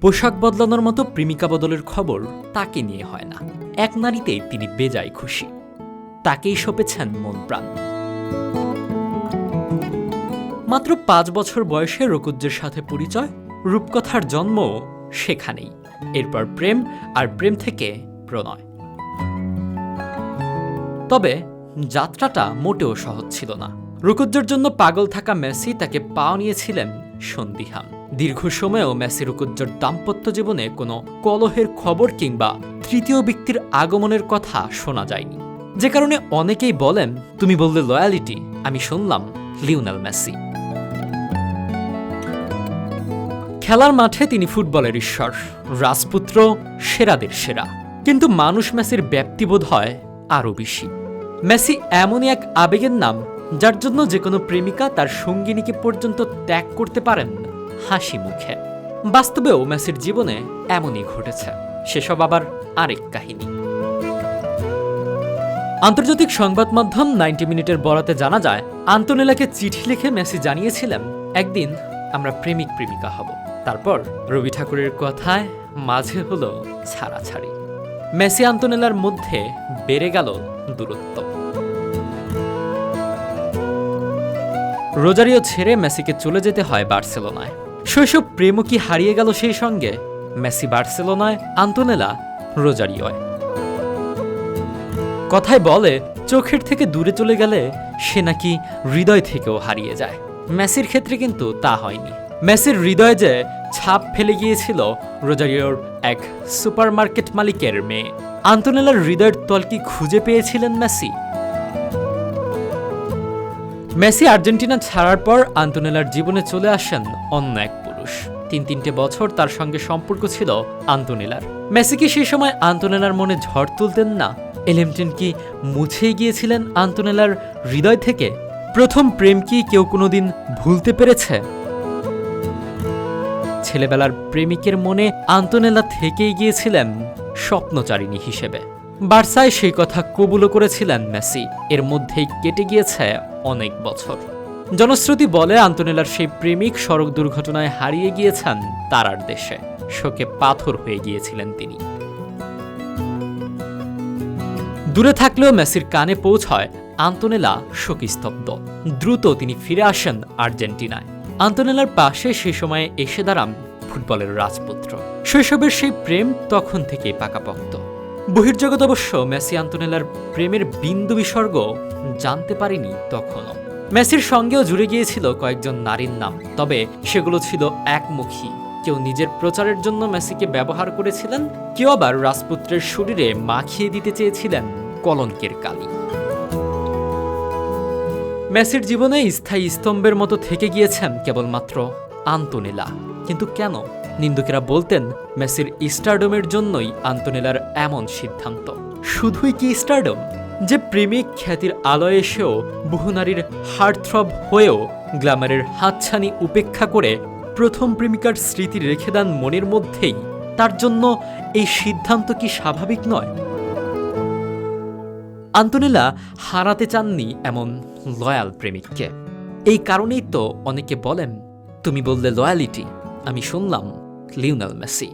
পোশাক বদলানোর মতো প্রেমিকা বদলের খবর তাকে নিয়ে হয় না। এক নারীতেই তিনি বেজায় খুশি। তাকেই সপেছেন মন প্রাণ। মাত্র পাঁচ বছর বয়সে রকুজ্জের সাথে পরিচয়, রূপকথার জন্ম সেখানেই। এরপর প্রেম আর প্রেম থেকে প্রণয়। তবে যাত্রাটা মোটেও সহজ ছিল না। রুকুজ্জের জন্য পাগল থাকা মেসি তাকে পাও নিয়েছিলেন সন্দিহান। দীর্ঘ সময়েও মেসি রুকুজ্জর দাম্পত্য জীবনে কোনো কলহের খবর কিংবা তৃতীয় ব্যক্তির আগমনের কথা শোনা যায়নি। যে কারণে অনেকেই বলেন, তুমি বললে লয়ালিটি আমি শুনলাম লিওনেল মেসি। খেলার মাঠে তিনি ফুটবলের ঈশ্বর, রাজপুত্র, সেরাদের সেরা। কিন্তু মানুষ মেসির ব্যাপ্তিবোধ হয় আরও বেশি। মেসি এমনই এক আবেগের নাম, যার জন্য যে কোনো প্রেমিকা তার সঙ্গিনীকে পর্যন্ত ত্যাগ করতে পারেন হাসি মুখে। বাস্তবেও মেসির জীবনে এমনই ঘটেছে। সেসব আবার আরেক কাহিনী। আন্তর্জাতিক সংবাদ মাধ্যম নাইনটি মিনিটের বরাতে জানা যায়, আন্তনেলাকে চিঠি লিখে মেসি জানিয়েছিলেন, একদিন আমরা প্রেমিক প্রেমিকা হব। তারপর রবি ঠাকুরের কথায় মাঝে হলো ছাড়াছাড়ি। মেসি আন্তনেলার মধ্যে বেড়ে গেল দূরত্ব। রোজারিও ছেড়ে মেসিকে চলে যেতে হয় বার্সেলোনায়। শৈশব প্রেমও কি হারিয়ে গেল সেই সঙ্গে? মেসি বার্সেলোনায়, আন্তনেলা, রোজারিওয়। কথায় বলে, চোখের থেকে দূরে চলে গেলে সে নাকি হৃদয় থেকেও হারিয়ে যায়। মেসির ক্ষেত্রে কিন্তু তা হয়নি। মেসির হৃদয়ে যে ছাপ ফেলে গিয়েছিল রোজারিওর এক সুপারমার্কেট মালিকের মেয়ে। আন্তনেলার হৃদয়ের তলকি খুঁজে পেয়েছিলেন মেসি? মেসি আর্জেন্টিনা ছাড়ার পর আন্তনেলার জীবনে চলে আসেন অন্য এক পুরুষ। তিন তিনটে বছর তার সঙ্গে সম্পর্ক ছিল আন্তনেলার। মেসি কি সেই সময় আন্তনেলার মনে ঝড় তুলতেন না। এলেমটেন কি মুছেই গিয়েছিলেন আন্তনেলার হৃদয় থেকে? প্রথম প্রেম কি কেউ কোনোদিন ভুলতে পেরেছে? ছেলেবেলার প্রেমিকের মনে আন্তনেলা থেকেই গিয়েছিলেন স্বপ্নচারিণী হিসেবে। বার্সায় সেই কথা কবুলও করেছিলেন মেসি। এর মধ্যেই কেটে গিয়েছে অনেক বছর। জনশ্রুতি বলে আন্তনেলার সেই প্রেমিক সড়ক দুর্ঘটনায় হারিয়ে গিয়েছেন তারার দেশে। শোকে পাথর হয়ে গিয়েছিলেন তিনি। দূরে থাকলেও মেসির কানে পৌঁছয় আন্তনেলা শোকস্তব্ধ। দ্রুত তিনি ফিরে আসেন আর্জেন্টিনায়। আন্তনেলার পাশে সে সময়ে এসে দাঁড়ান ফুটবলের রাজপুত্র। শৈশবের সেই প্রেম তখন থেকেই পাকাপোক্ত। বহির্জগৎ অবশ্য মেসি আন্তনেলার প্রেমের বিন্দু বিসর্গ জানতে পারেনি তখনও। মেসির সঙ্গেও জুড়ে গিয়েছিল কয়েকজন নারীর নাম, তবে সেগুলো ছিল একমুখী। কেউ নিজের প্রচারের জন্য মেসিকে ব্যবহার করেছিলেন, কেউ আবার রাজপুত্রের শরীরে মাখিয়ে দিতে চেয়েছিলেন কলঙ্কের কালি। মেসির জীবনে স্থায়ী স্তম্ভের মতো থেকে গিয়েছেন কেবলমাত্র আন্তনেলা। কিন্তু কেন? নিন্দুকেরা বলতেন, মেসির স্টারডমের জন্যই আন্তনেলার এমন সিদ্ধান্ত। শুধুই কি স্টারডম? যে প্রেমিক খ্যাতির আলোয় এসেও বহু নারীর হার্টথ্রব হয়েও গ্ল্যামারের হাতছানি উপেক্ষা করে প্রথম প্রেমিকার স্মৃতি রেখে দেন মনের মধ্যেই, তার জন্য এই সিদ্ধান্ত কি স্বাভাবিক নয়? আন্তনেলা হারাতে চাননি এমন লয়াল প্রেমিককে। এই কারণেই তো অনেকে বলেন, তুমি বললে লয়ালিটি, আমি শুনলাম। Lionel Messi